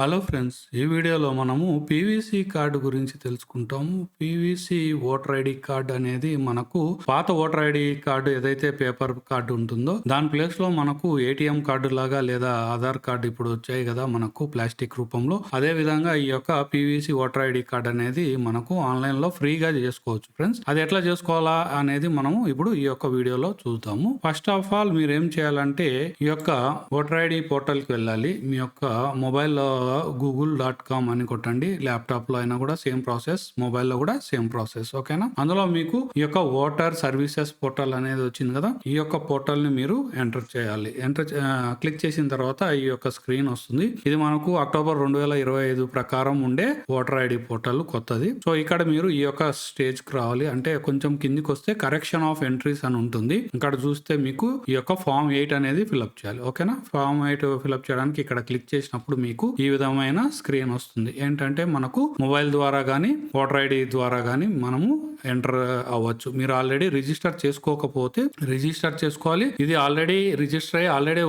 Hello friends ఈ వీడియోలో మనము పీవీసీ కార్డు గురించి తెలుసుకుంటాము. పీవీసీ ఓటర్ ఐడి కార్డు అనేది మనకు పాత ఓటర్ ఐడి కార్డు ఏదైతే పేపర్ కార్డు ఉంటుందో దాని ప్లేస్లో మనకు ఏటీఎం కార్డు లాగా లేదా ఆధార్ కార్డు ఇప్పుడు వచ్చాయి కదా మనకు ప్లాస్టిక్ రూపంలో. అదే విధంగా ఈ యొక్క పీవీసీ ఓటర్ ఐడి కార్డు అనేది మనకు ఆన్లైన్లో ఫ్రీగా చేసుకోవచ్చు ఫ్రెండ్స్. అది ఎట్లా చేసుకోవాలా అనేది మనము ఇప్పుడు ఈ యొక్క వీడియోలో చూద్దాము. ఫస్ట్ ఆఫ్ ఆల్ మీరు ఏం చేయాలంటే ఈ యొక్క ఓటర్ ఐడి పోర్టల్కి వెళ్ళాలి. మీ యొక్క మొబైల్లో గూగుల్ డాట్ కామ్ అని కొట్టండి. ల్యాప్టాప్లో అయినా కూడా సేమ్ ప్రాసెస్ మొబైల్లో కూడా సేమ్ ప్రాసెస్. ఓకేనా? అందులో మీకు ఈ యొక్క ఓటర్ సర్వీసెస్ పోర్టల్ అనేది వచ్చింది కదా? ఈ యొక్క పోర్టల్ని మీరు ఎంటర్ చేయాలి. ఎంటర్ క్లిక్ చేసిన తర్వాత ఈ యొక్క స్క్రీన్ వస్తుంది. ఇది మనకు అక్టోబర్ రెండు వేల ఇరవై ఐదు ప్రకారం ఉండే ఓటర్ ఐడి పోర్టల్ కొత్తది. సో ఇక్కడ మీరు ఈ యొక్క స్టేజ్కి రావాలి. అంటే కొంచెం కిందికి వస్తే కరెక్షన్ ఆఫ్ ఎంట్రీస్ అని ఉంటుంది. ఇక్కడ చూస్తే మీకు ఈ యొక్క ఫామ్ ఎయిట్ అనేది ఫిల్అప్ చేయాలి. ఓకేనా? ఫామ్ ఎయిట్ ఫిల్అప్ చేయడానికి ఇక్కడ క్లిక్ చేసినప్పుడు మీకు ఈ విధమైన స్క్రీన్ వస్తుంది. ఏంటంటే మనకు మొబైల్ ద్వారా కానీ ఓటర్ ఐడి ద్వారా కానీ మనము ఎంటర్ అవ్వచ్చు. మీరు ఆల్రెడీ రిజిస్టర్ చేసుకోకపోతే రిజిస్టర్ చేసుకోవాలి. ఇది ఆల్రెడీ రిజిస్టర్ అయ్యి ఆల్రెడీ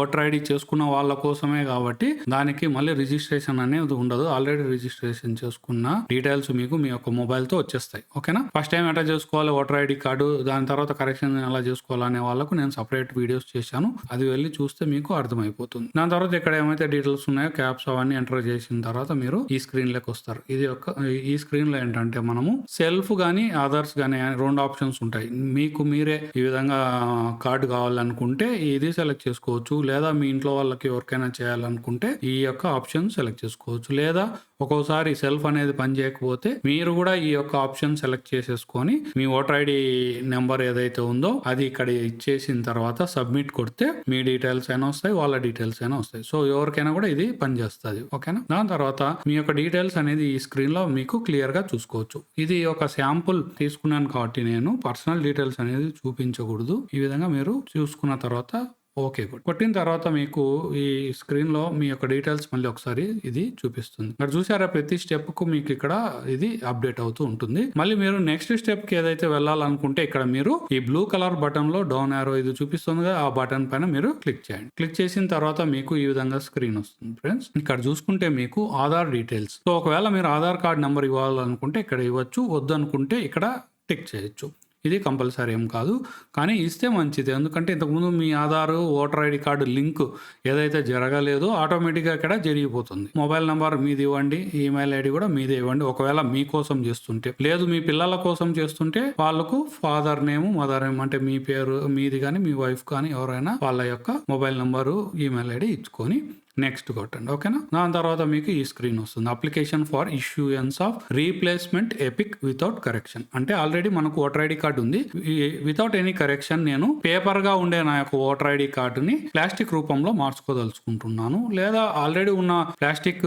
ఓటర్ ఐడి చేసుకున్న వాళ్ళ కోసమే కాబట్టి దానికి మళ్ళీ రిజిస్ట్రేషన్ అనేది ఉండదు. ఆల్రెడీ రిజిస్ట్రేషన్ చేసుకున్న డీటెయిల్స్ మీకు మీ యొక్క మొబైల్తో వచ్చేస్తాయి. ఓకేనా? ఫస్ట్ టైం ఎట్లా చేసుకోవాలి? ఓటర్ ఐడి కార్డు దాని తర్వాత కరెక్షన్ ఎలా చేసుకోవాలనే వాళ్ళకు నేను సపరేట్ వీడియోస్ చేశాను. అది వెళ్ళి చూస్తే మీకు అర్థమైపోతుంది. దాని తర్వాత ఇక్కడ ఏమైతే డీటెయిల్స్ ఉన్నాయో క్యాప్స్ అవన్నీ ఎంటర్ చేసిన తర్వాత మీరు ఈ స్క్రీన్లోకి వస్తారు. ఇది ఒక ఈ స్క్రీన్లో ఏంటంటే మనము సెల్ఫ్ కానీ ఆధార్స్ కానీ రెండు ఆప్షన్స్ ఉంటాయి. మీకు మీరే ఈ విధంగా కార్డు కావాలనుకుంటే ఇది సెలెక్ట్ చేసుకోవచ్చు. లేదా మీ ఇంట్లో వాళ్ళకి ఎవరికైనా చేయాలనుకుంటే ఈ యొక్క ఆప్షన్ సెలెక్ట్ చేసుకోవచ్చు. లేదా ఒక్కోసారి సెల్ఫ్ అనేది పని చేయకపోతే మీరు కూడా ఈ యొక్క ఆప్షన్ సెలెక్ట్ చేసేసుకొని మీ ఓటర్ ఐడి నెంబర్ ఏదైతే ఉందో అది ఇక్కడ ఇచ్చేసిన తర్వాత సబ్మిట్ కొడితే మీ డీటెయిల్స్ అయినా వస్తాయి వాళ్ళ డీటెయిల్స్ అయినా వస్తాయి. సో ఎవరికైనా కూడా ఇది పనిచేస్తుంది. ఓకేనా? దాని తర్వాత మీ యొక్క డీటెయిల్స్ అనేది ఈ స్క్రీన్లో మీకు క్లియర్గా చూసుకోవచ్చు. ఇది ఒక శాంపుల్ తీసుకున్నాను కాబట్టి నేను. పర్సనల్ డీటెయిల్స్ అనేది చూపించకూడదు. ఈ విధంగా మీరు చూసుకున్న తర్వాత ఓకే గుడ్. కొట్టిన తర్వాత మీకు ఈ స్క్రీన్లో మీ యొక్క డీటెయిల్స్ మళ్ళీ ఒకసారి ఇది చూపిస్తుంది. ఇక్కడ చూసారా ప్రతి స్టెప్కు మీకు ఇక్కడ ఇది అప్డేట్ అవుతూ ఉంటుంది. మళ్ళీ మీరు నెక్స్ట్ స్టెప్కి ఏదైతే వెళ్ళాలనుకుంటే ఇక్కడ మీరు ఈ బ్లూ కలర్ బటన్లో డౌన్ ఆరో ఇది చూపిస్తుందిగా ఆ బటన్ పైన మీరు క్లిక్ చేయండి. క్లిక్ చేసిన తర్వాత మీకు ఈ విధంగా స్క్రీన్ వస్తుంది ఫ్రెండ్స్. ఇక్కడ చూసుకుంటే మీకు ఆధార్ డీటెయిల్స్. సో ఒకవేళ మీరు ఆధార్ కార్డ్ నెంబర్ ఇవ్వాలనుకుంటే ఇక్కడ ఇవ్వచ్చు వద్దు అనుకుంటే ఇక్కడ టిక్ చేయొచ్చు. ఇది కంపల్సరీ ఏం కాదు. కానీ ఇస్తే మంచిది. ఎందుకంటే ఇంతకుముందు మీ Aadhaar voter ID card link ఏదైతే జరగలేదో ఆటోమేటిక్గా ఇక్కడ జరిగిపోతుంది. మొబైల్ నెంబర్ మీది ఇవ్వండి ఈమెయిల్ ఐడి కూడా మీదే ఇవ్వండి. ఒకవేళ మీకోసం చేస్తుంటే లేదు మీ పిల్లల కోసం చేస్తుంటే వాళ్ళకు ఫాదర్ నేమ్ మదర్ నేమ్ అంటే మీ పేరు మీది కానీ మీ వైఫ్ కానీ ఎవరైనా వాళ్ళ యొక్క మొబైల్ నెంబరు ఈమెయిల్ ఐడి ఇచ్చుకొని నెక్స్ట్ కొట్టండి ఓకేనా? దాని తర్వాత మీకు ఈ స్క్రీన్ వస్తుంది. Application for issuance of replacement EPIC without correction అంటే ఆల్రెడీ మనకు ఓటర్ ఐడి కార్డు ఉంది. వితౌట్ ఎనీ కరెక్షన్ నేను పేపర్గా ఉండే నా యొక్క ఓటర్ ఐడి కార్డుని ప్లాస్టిక్ రూపంలో మార్చుకోదలుచుకుంటున్నాను. లేదా ఆల్రెడీ ఉన్న ప్లాస్టిక్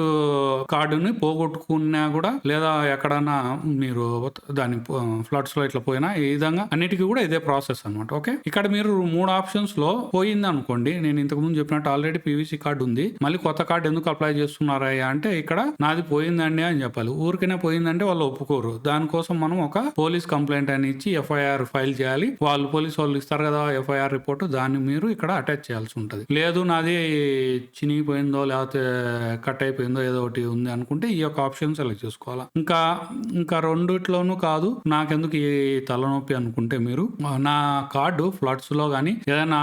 కార్డుని పోగొట్టుకున్నా కూడా లేదా ఎక్కడన్నా మీరు దాని ఫ్లడ్స్లో ఇట్లా పోయినా ఈ విధంగా అన్నిటికీ కూడా ఇదే ప్రాసెస్ అనమాట ఓకే? ఇక్కడ మీరు మూడు ఆప్షన్స్లో పోయింది అనుకోండి నేను ఇంతకు ముందు చెప్పినట్టు ఆల్రెడీ పీవీసీ కార్డు ఉంది. మళ్ళీ కొత్త కార్డు ఎందుకు అప్లై చేస్తున్నారయ్యా అంటే ఇక్కడ నాది పోయిందండి అని చెప్పాలి. ఊరికైనా పోయిందంటే వాళ్ళు ఒప్పుకోరు. దానికోసం మనం ఒక పోలీస్ కంప్లైంట్ అని ఇచ్చి ఎఫ్ఐఆర్ ఫైల్ చేయాలి. వాళ్ళు పోలీస్ వాళ్ళు ఇస్తారు కదా ఎఫ్ఐఆర్ రిపోర్ట్ దాన్ని మీరు ఇక్కడ అటాచ్ చేయాల్సి ఉంటుంది. లేదు నాది చినిగిపోయిందో లేకపోతే కట్ అయిపోయిందో ఏదో ఒకటి ఉంది అనుకుంటే ఈ యొక్క ఆప్షన్ సెలెక్ట్ చేసుకోవాలా. ఇంకా ఇంకా రెండిట్లోనూ కాదు నాకెందుకు ఈ తలనొప్పి అనుకుంటే మీరు నా కార్డు ఫ్లడ్స్లో కానీ ఏదైనా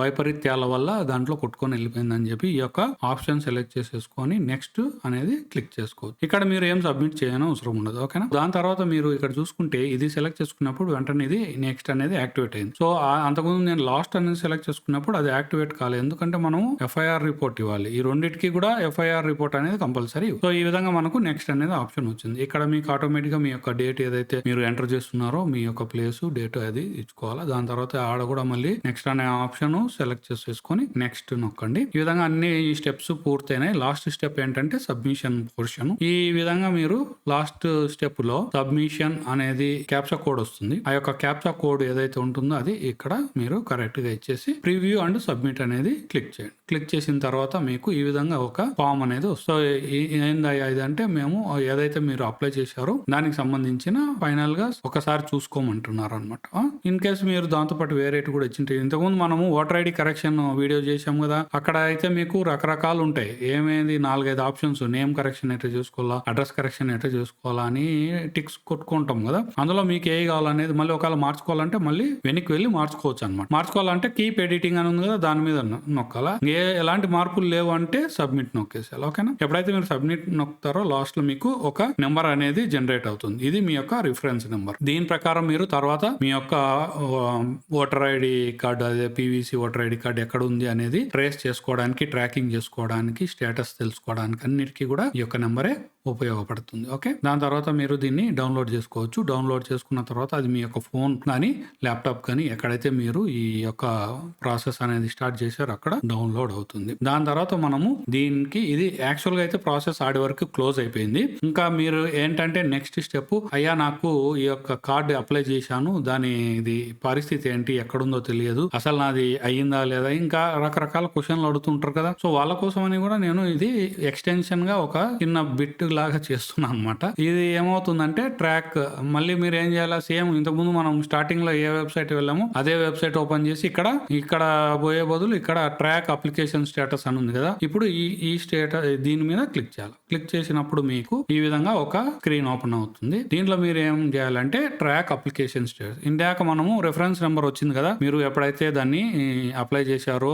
వైపరీత్యాల వల్ల దాంట్లో కొట్టుకొని వెళ్ళిపోయిందని చెప్పి ఈ యొక్క ఆప్షన్ సెలెక్ట్ చేసేసుకొని నెక్స్ట్ అనేది క్లిక్ చేసుకోవచ్చు. ఇక్కడ మీరు ఏం సబ్మిట్ చేయని అవసరం ఉండదు ఓకేనా? దాని తర్వాత మీరు ఇక్కడ చూసుకుంటే ఇది సెలెక్ట్ చేసుకున్నప్పుడు వెంటనే ఇది నెక్స్ట్ అనేది యాక్టివేట్ అయింది. సో అంతకుముందు నేను లాస్ట్ అనేది సెలెక్ట్ చేసుకున్నప్పుడు అది యాక్టివేట్ కాలేదు. ఎందుకంటే మనం ఎఫ్ఐఆర్ రిపోర్ట్ ఇవ్వాలి. ఈ రెండింటికి కూడా ఎఫ్ఐఆర్ రిపోర్ట్ అనేది కంపల్సరీ. సో ఈ విధంగా మనకు నెక్స్ట్ అనేది ఆప్షన్ వచ్చింది. ఇక్కడ మీకు ఆటోమేటిక్గా మీ యొక్క డేట్ ఏదైతే మీరు ఎంటర్ చేస్తున్నారో మీ యొక్క ప్లేస్ డేట్ అది ఇచ్చుకోవాలి? దాని తర్వాత ఆడ కూడా మళ్ళీ నెక్స్ట్ అనే ఆప్షన్ సెలెక్ట్ చేసేసుకొని నెక్స్ట్ నొక్కండి. ఈ విధంగా అన్ని ఈ స్టెప్స్ పూర్తయినాయి. లాస్ట్ స్టెప్ ఏంటంటే సబ్మిషన్ పోర్షన్ ఈ విధంగా మీరు లాస్ట్ స్టెప్లో సబ్మిషన్ అనేది క్యాప్చా కోడ్ వస్తుంది. ఆ యొక్క క్యాప్చా కోడ్ ఏదైతే ఉంటుందో అది ఇక్కడ మీరు కరెక్ట్గా ఇచ్చేసి ప్రివ్యూ అండ్ సబ్మిట్ అనేది క్లిక్ చేయండి. క్లిక్ చేసిన తర్వాత మీకు ఈ విధంగా ఒక ఫామ్ అనేది వస్తుంది. ఏందయ్యా ఇదంటే అంటే మేము ఏదైతే మీరు అప్లై చేశారో దానికి సంబంధించిన ఫైనల్గా ఒకసారి చూసుకోమంటున్నారు అనమాట ఇన్ కేసు మీరు దాంతో పాటు వేరేటి కూడా ఇచ్చింటే ఇంతకుముందు మనము ఓటర్ ఐడి కరెక్షన్ వీడియో చేశాం కదా అక్కడ అయితే మీకు రకరకాలు ఉంటాయి. ఏమేది నాలుగైదు ఆప్షన్స్ నేమ్ కరెక్షన్ ఎట్లా చేసుకోవాలా అడ్రస్ కరెక్షన్ ఎట్లా చేసుకోవాలా అని టిక్స్ కొట్టుకుంటాం కదా. అందులో మీకు ఏ కావాలనేది మళ్ళీ ఒకవేళ మార్చుకోవాలంటే మళ్ళీ వెనక్కి వెళ్ళి మార్చుకోవచ్చు అనమాట మార్చుకోవాలంటే కీప్ ఎడిటింగ్ అని ఉంది కదా దాని మీద నొక్కాలా? ఏ ఎలాంటి మార్పులు లేవు అంటే సబ్మిట్ నొక్కేసేయాలి ఓకేనా? ఎప్పుడైతే మీరు సబ్మిట్ నొక్కుతారో లాస్ట్లో మీకు ఒక నెంబర్ అనేది జనరేట్ అవుతుంది. ఇది మీ యొక్క రిఫరెన్స్ నెంబర్. దీని ప్రకారం మీరు తర్వాత మీ యొక్క ఓటర్ ఐడి కార్డు అదే పీవీసీ ఓటర్ ఐడి కార్డు ఎక్కడ ఉంది అనేది ట్రేస్ చేసుకోవడానికి ట్రాకింగ్ చేసుకోవడానికి స్టేటస్ తెలుసుకోవడానికి అన్నిటికీ కూడా ఈ యొక్క నెంబరే ఉపయోగపడుతుంది. ఓకే? దాని తర్వాత మీరు దీన్ని డౌన్లోడ్ చేసుకోవచ్చు. డౌన్లోడ్ చేసుకున్న తర్వాత అది మీ యొక్క ఫోన్ కానీ ల్యాప్టాప్ కానీ ఎక్కడైతే మీరు ఈ యొక్క ప్రాసెస్ అనేది స్టార్ట్ చేశారో అక్కడ డౌన్లోడ్ అవుతుంది. దాని తర్వాత మనము దీనికి ఇది యాక్చువల్గా అయితే ప్రాసెస్ ఆడి వరకు క్లోజ్ అయిపోయింది. ఇంకా మీరు ఏంటంటే నెక్స్ట్ స్టెప్ అయ్యా నాకు ఈ యొక్క కార్డు అప్లై చేశాను. దాని ఇది పరిస్థితి ఏంటి? ఎక్కడుందో తెలియదు. అసలు నాది అయ్యిందా లేదా? ఇంకా రకరకాల క్వశ్చన్లు అడుగుతుంటారు కదా. సో వాళ్ళ కోసం అని కూడా నేను ఇది ఎక్స్టెన్షన్గా ఒక చిన్న బిట్ లాగా చేస్తున్నాను అనమాట ఇది ఏమవుతుందంటే ట్రాక్ మళ్ళీ మీరు ఏం చేయాలి సేమ్ ఇంతకుముందు మనం స్టార్టింగ్లో ఏ వెబ్సైట్ వెళ్ళామో అదే వెబ్సైట్ ఓపెన్ చేసి ఇక్కడ ఇక్కడ పోయే బదులు ఇక్కడ ట్రాక్ అప్లికేషన్ స్టేటస్ అని ఉంది కదా. ఇప్పుడు ఈ ఈ స్టేటస్ దీని మీద క్లిక్ చేయాలి. క్లిక్ చేసినప్పుడు మీకు ఈ విధంగా ఒక స్క్రీన్ ఓపెన్ అవుతుంది. దీంట్లో మీరు ఏం చేయాలంటే ట్రాక్ అప్లికేషన్ స్టేటస్. ఇందాక మనము రెఫరెన్స్ నెంబర్ వచ్చింది కదా మీరు ఎప్పుడైతే దాన్ని అప్లై చేశారో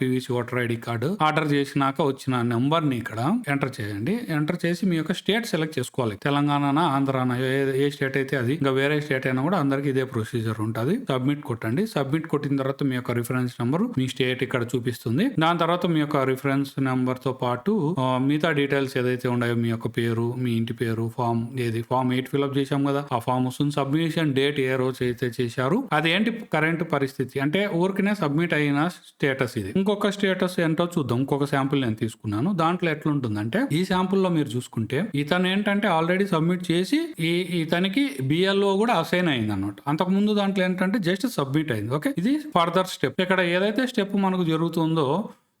PVC voter ID card order చేసినాక వచ్చిన నెంబర్ని ఇక్కడ ఎంటర్ చేయండి. ఎంటర్ చేసి మీ యొక్క స్టేట్ సెలెక్ట్ చేసుకోవాలి. తెలంగాణ ఆంధ్రానా ఏ- ఏ స్టేట్ అయితే అది ఇంకా వేరే స్టేట్ అయినా కూడా అందరికి ఇదే ప్రొసీజర్ ఉంటుంది. సబ్మిట్ కొట్టండి. సబ్మిట్ కొట్టిన తర్వాత మీ యొక్క రిఫరెన్స్ నెంబర్ మీ స్టేట్ ఇక్కడ చూపిస్తుంది. దాని తర్వాత మీ యొక్క రిఫరెన్స్ నెంబర్తో పాటు మిగతా డీటెయిల్స్ ఏదైతే ఉన్నాయో మీ యొక్క పేరు మీ ఇంటి పేరు ఫామ్ ఏది ఫామ్ ఎయిట్ ఫిల్అప్ చేశాం కదా ఆ ఫామ్ వస్తుంది. సబ్మిషన్ డేట్ ఏ రోజు అయితే చేశారు అదేంటి కరెంట్ పరిస్థితి? అంటే ఊరికనే సబ్మిట్ అయిన స్టేటస్ ఇది. ఇంకొక స్టేటస్ ఏంటో చూద్దాం. ఇంకొక శాంపుల్ నేను తీసుకున్నాను. దాంట్లో ఎట్లుంటుందంటే ఈ శాంపుల్లో మీరు చూసుకుంటే ఇతను ఏంటంటే ఆల్రెడీ సబ్మిట్ చేసి ఈ ఇతనికి బిఎల్ఓ కూడా అసైన్ అయింది అన్నమాట అంతకు ముందు దాంట్లో ఏంటంటే జస్ట్ సబ్మిట్ అయింది. ఓకే ఇది ఫర్దర్ స్టెప్ ఇక్కడ ఏదైతే స్టెప్ మనకు జరుగుతుందో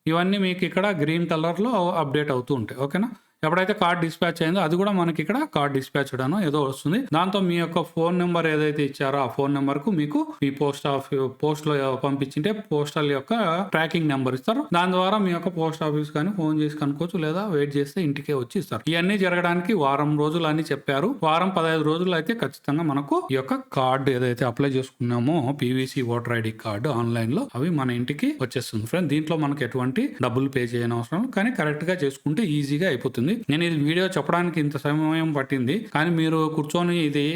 ఇవన్నీ మీకు ఇక్కడ గ్రీన్ కలర్లో అప్డేట్ అవుతూ ఉంటాయి. ఓకేనా ఎప్పుడైతే కార్డ్ డిస్పాచ్ అయిందో అది కూడా మనకి ఇక్కడ కార్డ్ డిస్పాచ్ అను ఏదో వస్తుంది. దాంతో మీ యొక్క ఫోన్ నెంబర్ ఏదైతే ఇచ్చారో ఆ ఫోన్ నెంబర్కు మీకు మీ పోస్ట్ ఆఫీస్ పోస్ట్లో పంపించింటే పోస్టల్ యొక్క ట్రాకింగ్ నెంబర్ ఇస్తారు. దాని ద్వారా మీ యొక్క పోస్ట్ ఆఫీస్ కానీ ఫోన్ చేసి కనుకోవచ్చు లేదా వెయిట్ చేస్తే ఇంటికే వచ్చి ఇస్తారు. ఇవన్నీ జరగడానికి వారం రోజులు అని చెప్పారు. వారం పదహైదు రోజులు అయితే ఖచ్చితంగా మనకు ఈ యొక్క కార్డు ఏదైతే అప్లై చేసుకున్నామో పీవీసీ ఓటర్ ఐడి కార్డు ఆన్లైన్లో అవి మన ఇంటికి వచ్చేస్తుంది. ఫ్రెండ్ దీంట్లో మనకు ఎటువంటి డబ్బులు పే చేయని అవసరం కానీ కరెక్ట్గా చేసుకుంటే ఈజీగా అయిపోతుంది. నేను ఇది వీడియో చెప్పడానికి ఇంత సమయం పట్టింది. కానీ మీరు కూర్చొని ఇది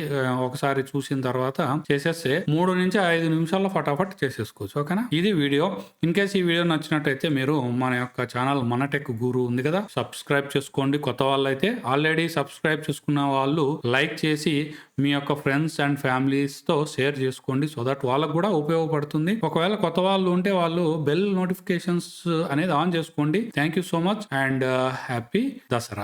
ఒకసారి చూసిన తర్వాత చేసేస్తే మూడు నుంచి ఐదు నిమిషాల్లో ఫటాఫట్ చేసేసుకోవచ్చు. ఓకేనా? ఇది వీడియో. ఇన్ కేస్ ఈ వీడియో నచ్చినట్టయితే మీరు మన యొక్క ఛానల్ మన టెక్ గురు ఉంది కదా సబ్స్క్రైబ్ చేసుకోండి. కొత్త వాళ్ళు అయితే ఆల్రెడీ సబ్స్క్రైబ్ చేసుకున్న వాళ్ళు లైక్ చేసి మీ యొక్క ఫ్రెండ్స్ అండ్ ఫ్యామిలీస్తో షేర్ చేసుకోండి. సో దట్ వాళ్ళకు కూడా ఉపయోగపడుతుంది. ఒకవేళ కొత్త వాళ్ళు ఉంటే వాళ్ళు బెల్ నోటిఫికేషన్స్ అనేది ఆన్ చేసుకోండి. Thank you so much and happy Dasara. vasarą